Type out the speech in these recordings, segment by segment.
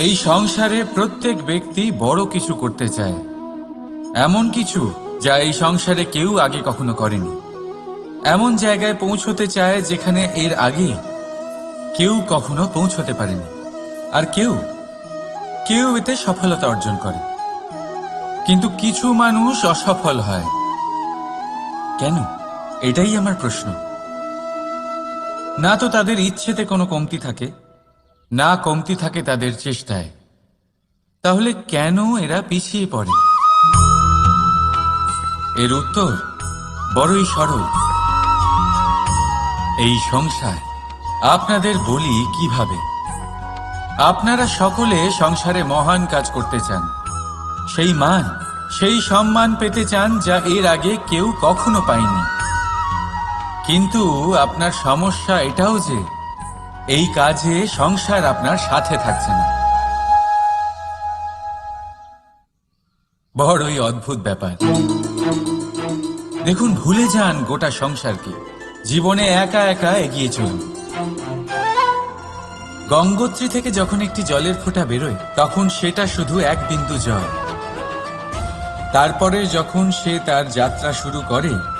এই সংসারে প্রত্যেক ব্যক্তি বড় কিছু করতে চায়। এমন কিছু যা এই সংসারে কেউ আগে কখনো করেনি। এমন জায়গায় পৌঁছতে চায় যেখানে এর আগে কেউ কখনো পৌঁছতে পারেনি। আর কেউ কেউ এতে সফলতা অর্জন করে। কিন্তু কিছু মানুষ অসফল হয়। কেন? এটাই আমার প্রশ্ন। না তো তাদের ইচ্ছেতে কোনো কমতি থাকে না কমতি থাকে তাদের চেষ্টায়। তাহলে কেন এরা পিছিয়ে পড়ে? এর উত্তর বড়ই সরল। এই সংসার আপনাদের বলি কীভাবে? আপনারা সকলে সংসারে মহান কাজ করতে চান। সেই মান, সেই সম্মান পেতে চান যা এর আগে কেউ কখনো পায়নি। কিন্তু আপনার সমস্যা এটাও যে এই কাজে সংসার আপনার সাথে থাকছে না। বড়ই অদ্ভুত ব্যাপার। দেখুন, ভুলে যান গোটা সংসারকে। জীবনে একা একা এগিয়ে চলুন। গঙ্গোত্রী থেকে যখন একটি জলের ফোঁটা বেরোয়, তখন সেটা শুধু এক বিন্দু জল। তারপরে যখন সে তার যাত্রা শুরু করে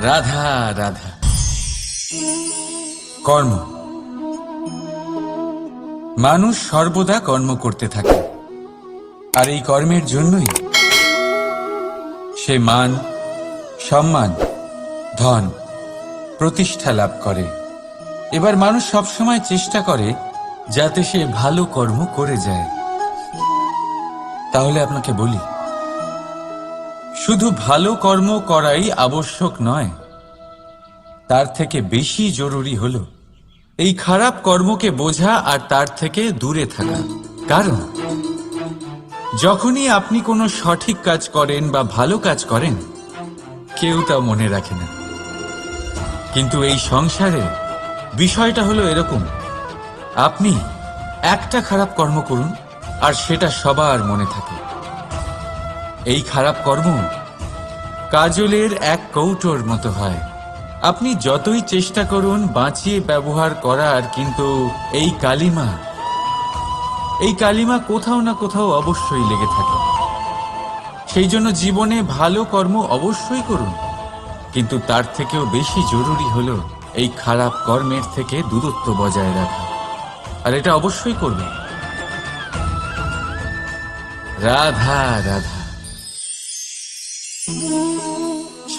রাধা রাধা। কর্ম। মানুষ সর্বদা কর্ম করতে থাকে। আর এই কর্মের জন্যই সে মান, সম্মান, ধন প্রতিষ্ঠা লাভ করে। এবার মানুষ সবসময় চেষ্টা করে যাতে সে ভালো কর্ম করে যায়। তাহলে আপনাকে বলি শুধু ভালো কর্ম করাই আবশ্যক নয়, তার থেকে বেশি জরুরি হল এই খারাপ কর্মকে বোঝা আর তার থেকে দূরে থাকা। কারণ, যখনই আপনি কোনো সঠিক কাজ করেন বা ভালো কাজ করেন, কেউ তা মনে রাখে না। কিন্তু এই সংসারে বিষয়টা হলো এরকম, আপনি একটা খারাপ কর্ম করুন আর সেটা সবার মনে থাকে। এই খারাপ কর্ম কাজলের এক কৌটোর মতো হয়। আপনি যতই চেষ্টা করুন বাঁচিয়ে ব্যবহার করার, কিন্তু এই কালিমা এই কালিমা কোথাও না কোথাও অবশ্যই লেগে থাকে। সেই জন্য জীবনে ভালো কর্ম অবশ্যই করুন। কিন্তু তার থেকেও বেশি জরুরি হলো এই খারাপ কর্মের থেকে দূরত্ব বজায় রাখা। আর এটা অবশ্যই করবে রাধা রাধা।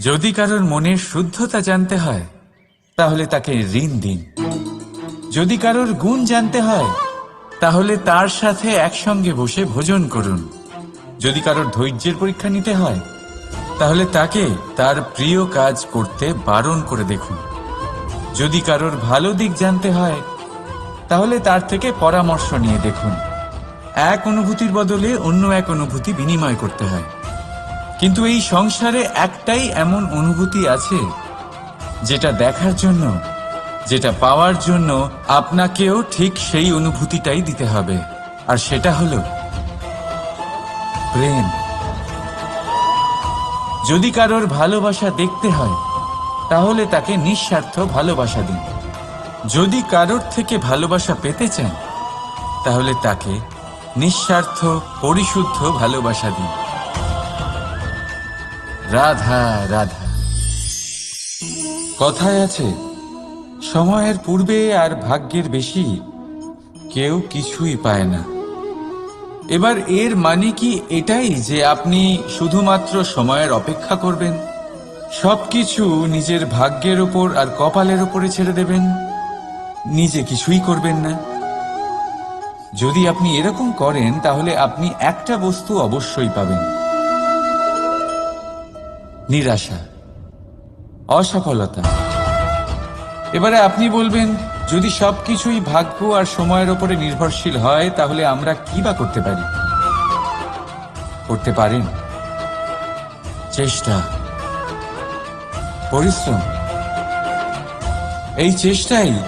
যদি কারোর মনের শুদ্ধতা জানতে হয়, তাহলে তাকে ঋণ দিন। যদি কারোর গুণ জানতে হয়, তাহলে তার সাথে একসঙ্গে বসে ভোজন করুন। যদি কারোর ধৈর্যের পরীক্ষা নিতে হয়, তাহলে তাকে তার প্রিয় কাজ করতে বারণ করে দেখুন। যদি কারোর ভালো দিক জানতে হয়, তাহলে তার থেকে পরামর্শ নিয়ে দেখুন। এক অনুভূতির বদলে অন্য এক অনুভূতি বিনিময় করতে হয়। কিন্তু এই সংসারে একটাই এমন অনুভূতি আছে, যেটা দেখার জন্য, যেটা পাওয়ার জন্য আপনাকেও ঠিক সেই অনুভূতিটাই দিতে হবে। আর সেটা হলো প্রেম। যদি কারোর ভালোবাসা দেখতে হয়, তাহলে তাকে নিঃস্বার্থ ভালোবাসা দিন। যদি কারোর থেকে ভালোবাসা পেতে চান, তাহলে তাকে নিঃস্বার্থ, পরিশুদ্ধ ভালোবাসা দিন। রাধা রাধা। কথায় আছে, সময়ের পূর্বে আর ভাগ্যের বেশি কেউ কিছুই পায় না। এবার এর মানে কি এটাই যে আপনি শুধুমাত্র সময়ের অপেক্ষা করবেন? সব কিছু নিজের ভাগ্যের ওপর আর কপালের ওপরে ছেড়ে দেবেন। নিজে কিছুই করবেন না। যদি আপনি এরকম করেন, তাহলে আপনি একটা বস্তু অবশ্যই পাবেন। নিরাশা, অসফলতা। এবারে আপনি বলবেন, যদি সবকিছুই ভাগ্য আর সময়ের ওপরে নির্ভরশীল হয়, তাহলে আমরা কি বা করতে পারি? করতে পারেন। চেষ্টা। পরিশ্রম। এই চেষ্টাই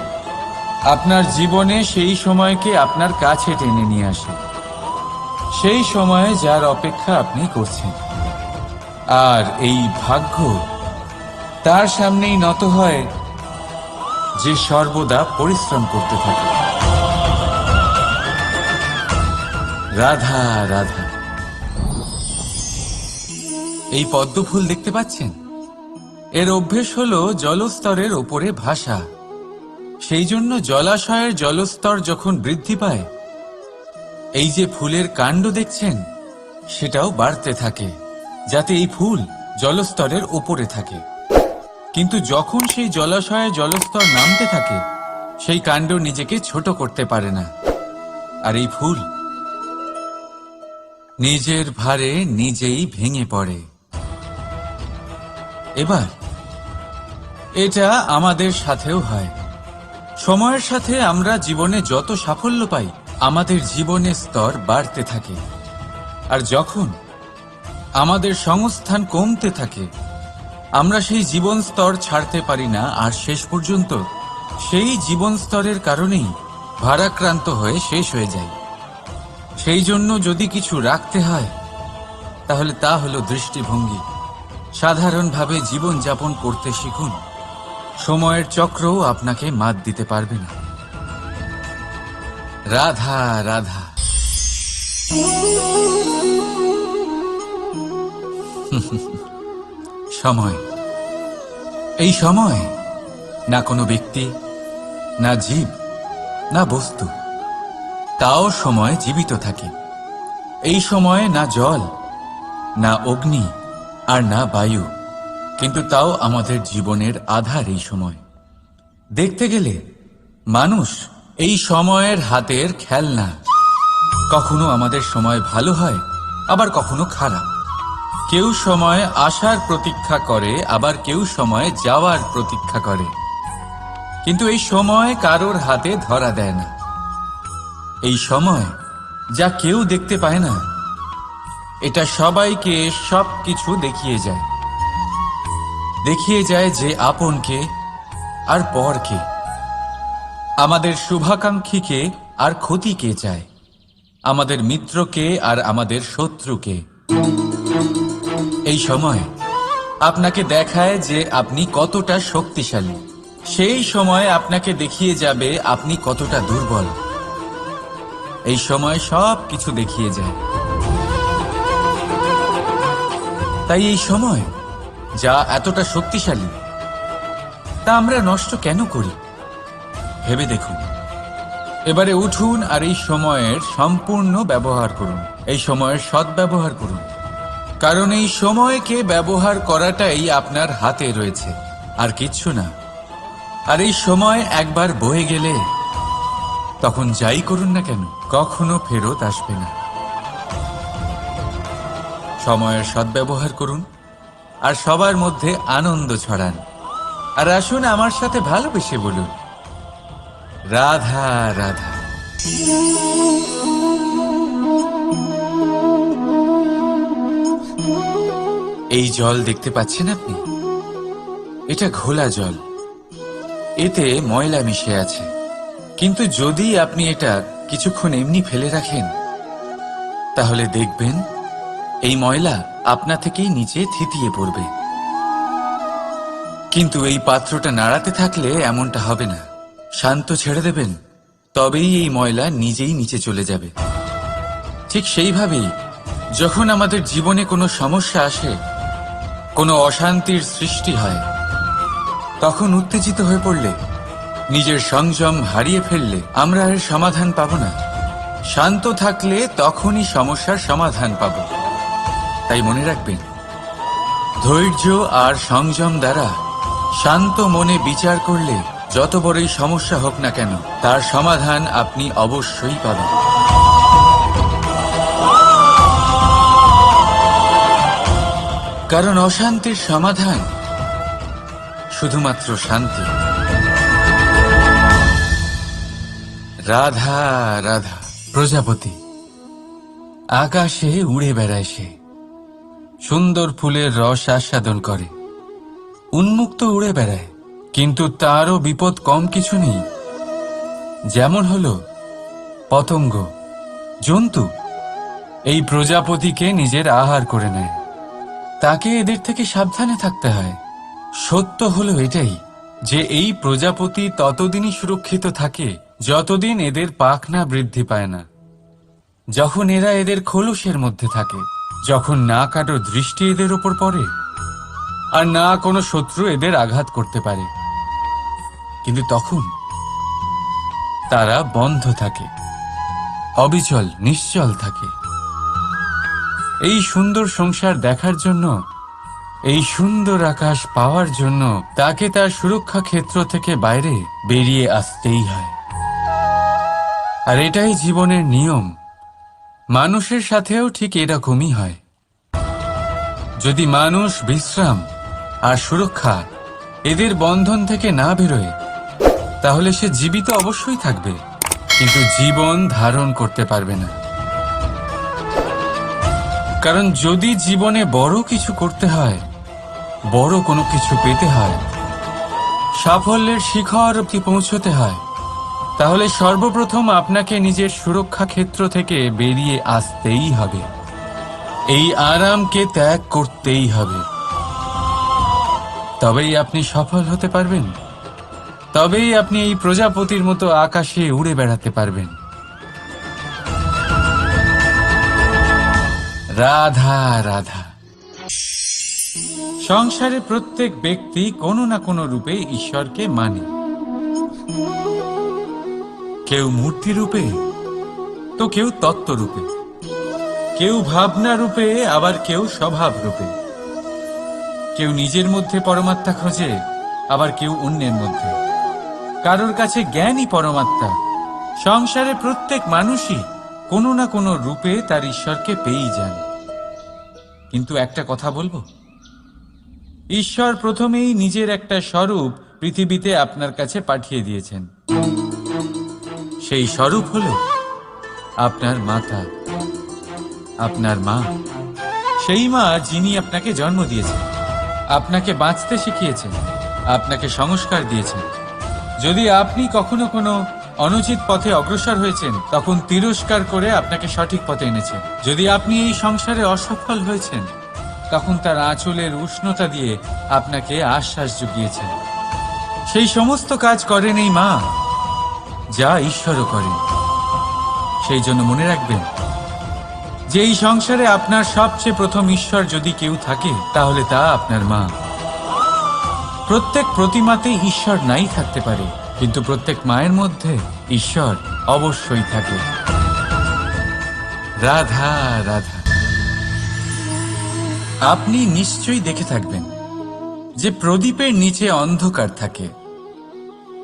আপনার জীবনে সেই সময়কে আপনার কাছে টেনে নিয়ে আসে। সেই সময়ে যার অপেক্ষা আপনি করছেন। আর এই ভাগ্য তার সামনেই নত হয় যে সর্বদা পরিশ্রম করতে থাকে। রাধা রাধা। এই পদ্ম ফুল দেখতে পাচ্ছেন? এর অভ্যেস হল জলস্তরের ওপরে ভাষা সেই জন্য জলাশয়ের জলস্তর যখন বৃদ্ধি পায়, এই যে ফুলের কাণ্ড দেখছেন, সেটাও বাড়তে থাকে। যাতে এই ফুল জলস্তরের ওপরে থাকে। কিন্তু যখন সেই জলাশয়ে জলস্তর নামতে থাকে, সেই কাণ্ড নিজেকে ছোট করতে পারে না। আর এই ফুল নিজের ভারে নিজেই ভেঙে পড়ে। এবার এটা আমাদের সাথেও হয়। সময়ের সাথে আমরা জীবনে যত সাফল্য পাই, আমাদের জীবনের স্তর বাড়তে থাকে। আর যখন আমাদের সংস্থান কমতে থাকে। আমরা সেই জীবন স্তর ছাড়তে পারি না, আর শেষ পর্যন্ত সেই জীবন স্তরের কারণেই ভারাক্রান্ত হয়ে শেষ হয়ে যায় সেই জন্য যদি কিছু রাখতে হয়, তাহলে তা হলো দৃষ্টিভঙ্গি। সাধারণভাবে জীবন যাপন করতে শিখুন। সময়ের চক্রও আপনাকে মাত দিতে পারবে না। রাধা রাধা। সময়। এই সময় না কোনো ব্যক্তি, না জীব, না বস্তু। তাও সময় জীবিত থাকে। এই সময়ে না জল, না অগ্নি আর না বায়ু, কিন্তু তাও আমাদের জীবনের আধার এই সময়। দেখতে গেলে মানুষ এই সময়ের হাতের খেলনা। কখনো আমাদের সময় ভালো হয়, আবার কখনো খারাপ। কেউ সময় আসার প্রতীক্ষা করে, আবার কেউ সময় যাওয়ার প্রতীক্ষা করে। কিন্তু এই সময় কারোর হাতে ধরা দেয় না। এই সময় যা কেউ দেখতে পায় না, এটা সবাইকে সব কিছু দেখিয়ে যায়। দেখিয়ে যায় যে আপনকে আর পরকে। আমাদের শুভাকাঙ্ক্ষীকে আর ক্ষতিকে চায়। আমাদের মিত্রকে আর আমাদের শত্রুকে। এই সময় আপনাকে দেখায় যে আপনি কতটা শক্তিশালী। সেই সময় আপনাকে দেখিয়ে যাবে আপনি কতটা দুর্বল। এই সময় সব কিছু দেখিয়ে যায়। তাই এই সময় যা এতটা শক্তিশালী, তা আমরা নষ্ট কেন করি? ভেবে দেখুন। এবারে উঠুন আর এই সময়ের সম্পূর্ণ ব্যবহার করুন। এই সময়ের সদ্ব্যবহার করুন। কারণ এই সময়কে ব্যবহার করাটাই আপনার হাতে রয়েছে, আর কিচ্ছু না। আর এই সময় একবার বয়ে গেলে তখন যাই করুন না কেন, কখনো ফেরত আসবে না। সময়ের সদ্ব্যবহার করুন, আর সবার মধ্যে আনন্দ ছড়ান। আর আসুন আমার সাথে ভালোবেসে বলুন, রাধা রাধা। এই জল দেখতে পাচ্ছেন আপনি? এটা ঘোলা জল। এতে ময়লা মিশে আছে। কিন্তু যদি আপনি এটা কিছুক্ষণ এমনি ফেলে রাখেন, তাহলে দেখবেন এই ময়লা আপনা থেকেই নিচে থিতিয়ে পড়বে। কিন্তু এই পাত্রটা নাড়াতে থাকলে এমনটা হবে না। শান্ত ছেড়ে দেবেন, তবেই এই ময়লা নিজেই নিচে চলে যাবে। ঠিক সেইভাবেই যখন আমাদের জীবনে কোনো সমস্যা আসে কোনো অশান্তির সৃষ্টি হয়। তখন উত্তেজিত হয়ে পড়লে, নিজের সংযম হারিয়ে ফেললে আমরা এর সমাধান পাব না। শান্ত থাকলে তখনই সমস্যার সমাধান পাব। তাই মনে রাখবেন, ধৈর্য আর সংযম দ্বারা শান্ত মনে বিচার করলে যত বড়ই সমস্যা হোক না কেন, তার সমাধান আপনি অবশ্যই পাবেন। কারণ অশান্তির সমাধান শুধুমাত্র শান্তি। রাধা রাধা। প্রজাপতি, আকাশে উড়ে বেড়ায় সে। সুন্দর ফুলের রস আস্বাদন করে। উন্মুক্ত উড়ে বেড়ায়। কিন্তু তারও বিপদ কম কিছু নেই। যেমন হল পতঙ্গ, জন্তু। এই প্রজাপতিকে নিজের আহার করে নেয়। তাকে এদের থেকে সাবধানে থাকতে হয়। সত্য হলো এটাই যে এই প্রজাপতি ততদিনই সুরক্ষিত থাকে যতদিন এদের পাখনা বৃদ্ধি পায় না। যখন এরা এদের খোলসের মধ্যে থাকে, যখন না কারও দৃষ্টি এদের ওপর পড়ে, আর না কোনো শত্রু এদের আঘাত করতে পারে। কিন্তু তখন তারা বন্ধ থাকে, অবিচল, নিশ্চল থাকে। এই সুন্দর সংসার দেখার জন্য, এই সুন্দর আকাশ পাওয়ার জন্য তাকে তার সুরক্ষা ক্ষেত্র থেকে বাইরে বেরিয়ে আসতেই হয়। আর এটাই জীবনের নিয়ম। মানুষের সাথেও ঠিক এরকমই হয়। যদি মানুষ বিশ্রাম আর সুরক্ষা এদের বন্ধন থেকে না বেরোয়, তাহলে সে জীবিত অবশ্যই থাকবে, কিন্তু জীবন ধারণ করতে পারবে না। কারণ যদি জীবনে বড় কিছু করতে হয়, বড় কোনো কিছু পেতে হয়, সাফল্যের শিখর অব্দি পৌঁছতে হয়, তাহলে সর্বপ্রথম আপনাকে নিজের সুরক্ষা ক্ষেত্র থেকে বেরিয়ে আসতেই হবে। এই আরামকে ত্যাগ করতেই হবে। তবেই আপনি সফল হতে পারবেন। তবেই আপনি এই প্রজাপতির মতো আকাশে উড়ে বেড়াতে পারবেন। রাধা রাধা। সংসারে প্রত্যেক ব্যক্তি কোনো না কোনো রূপে ঈশ্বরকে মানে। কেউ মূর্তি রূপে, তো কেউ তত্ত্ব রূপে। কেউ ভাবনা রূপে, আবার কেউ স্বভাব রূপে। কেউ নিজের মধ্যে পরমাত্মা খোঁজে, আবার কেউ অন্যের মধ্যে। কারোর কাছে জ্ঞানই পরমাত্মা। সংসারে প্রত্যেক মানুষই কোনো না কোনো রূপে তার ঈশ্বরকে পেয়েই যান। কিন্তু একটা কথা বলব? ঈশ্বর প্রথমেই নিজের একটা স্বরূপ পৃথিবীতে আপনার কাছে পাঠিয়ে দিয়েছেন। সেই স্বরূপ হল আপনার মাতা, আপনার মা। সেই মা যিনি আপনাকে জন্ম দিয়েছেন, আপনাকে বাঁচতে শিখিয়েছেন, আপনাকে সংস্কার দিয়েছেন। যদি আপনি কখনো কোনো অনুচিত পথে অগ্রসর হয়েছেন, তখন তিরস্কার করে আপনাকে সঠিক পথে এনেছেন। যদি আপনি এই সংসারে অসফল হয়েছেন, তখন তার আঁচলের উষ্ণতা দিয়ে আপনাকে আশ্বাস জুগিয়েছেন। সেই সমস্ত কাজ করেন এই মা, যা ঈশ্বরও করেন। সেই জন্য মনে রাখবেন, যে এই সংসারে আপনার সবচেয়ে প্রথম ঈশ্বর যদি কেউ থাকে, তাহলে তা আপনার মা। প্রত্যেক প্রতিমাতে ঈশ্বর নাই থাকতে পারে। কিন্তু প্রত্যেক মায়ের মধ্যে ঈশ্বর অবশ্যই থাকে। রাধা রাধা। আপনি নিশ্চয়ই দেখে থাকবেন যে প্রদীপের নিচে অন্ধকার থাকে।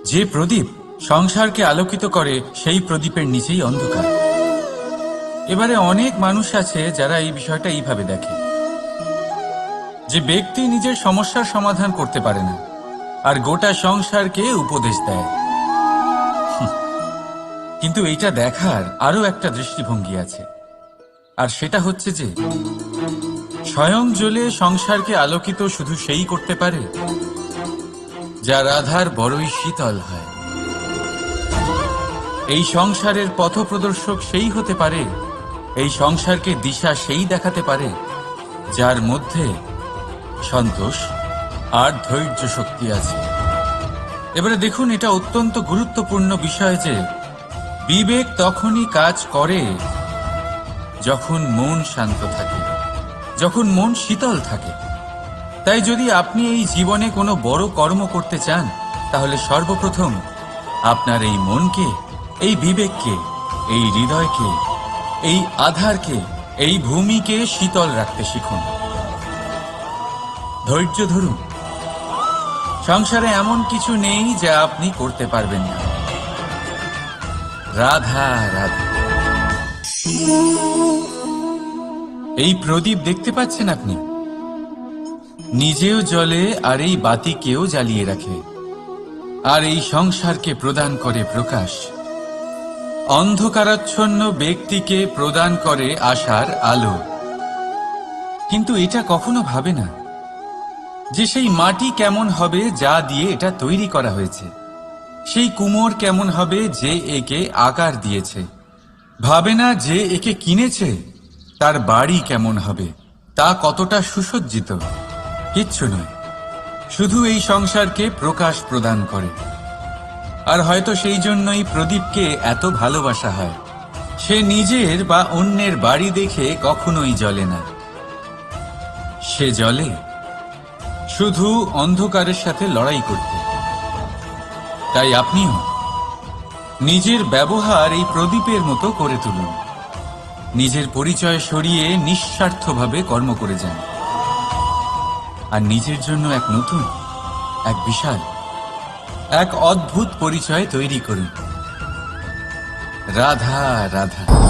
যে প্রদীপ সংসারকে আলোকিত করে, সেই প্রদীপের নিচেই অন্ধকার। এবারে অনেক মানুষ আছে যারা এই বিষয়টা এইভাবে দেখে। যে ব্যক্তি নিজের সমস্যার সমাধান করতে পারে না। আর গোটা সংসারকে উপদেশ দেয়। কিন্তু এইটা দেখার আরও একটা দৃষ্টিভঙ্গি আছে। আর সেটা হচ্ছে যে, স্বয়ং জ্বলে সংসারকে আলোকিত শুধু সেই করতে পারে, যা রাধার বড়ই শীতল হয়। এই সংসারের পথপ্রদর্শক সেই হতে পারে, এই সংসারকে দিশা সেই দেখাতে পারে, যার মধ্যে সন্তোষ আর ধৈর্য শক্তি আছে। এবারে দেখুন, এটা অত্যন্ত গুরুত্বপূর্ণ বিষয় যে বিবেক তখনই কাজ করে যখন মন শান্ত থাকে, যখন মন শীতল থাকে। তাই যদি আপনি এই জীবনে কোনো বড় কর্ম করতে চান, তাহলে সর্বপ্রথম আপনার এই মনকে, এই বিবেককে, এই হৃদয়কে, এই আধারকে, এই ভূমিকে শীতল রাখতে শিখুন। ধৈর্য ধরুন। সংসারে এমন কিছু নেই যা আপনি করতে পারবেন না। রাধা রাধা। এই প্রদীপ দেখতে পাচ্ছেন আপনি? নিজেও জলে আর এই বাতিকেও জ্বালিয়ে রাখে। আর এই সংসারকে প্রদান করে প্রকাশ। অন্ধকারাচ্ছন্ন ব্যক্তিকে প্রদান করে আশার আলো। কিন্তু এটা কখনো ভাবে না। যে সেই মাটি কেমন হবে যা দিয়ে এটা তৈরি করা হয়েছে। সেই কুমোর কেমন হবে যে একে আকার দিয়েছে। ভাবে না যে একে কিনেছে, তার বাড়ি কেমন হবে, তা কতটা সুসজ্জিত, কিচ্ছু নয়। শুধু এই সংসারকে প্রকাশ প্রদান করে। আর হয়তো সেই জন্যই প্রদীপকে এত ভালোবাসা হয়। সে নিজের বা অন্যের বাড়ি দেখে কখনোই জ্বলে না। সে জ্বলে শুধু অন্ধকারের সাথে লড়াই করতে। তাই আপনিও নিজের ব্যবহার এই প্রদীপের মতো করে তুলুন। নিজের পরিচয় সরিয়ে নিঃস্বার্থভাবে কর্ম করে যান। আর নিজের জন্য এক নতুন, এক বিশাল, এক অদ্ভুত পরিচয় তৈরি করুন। রাধা রাধা।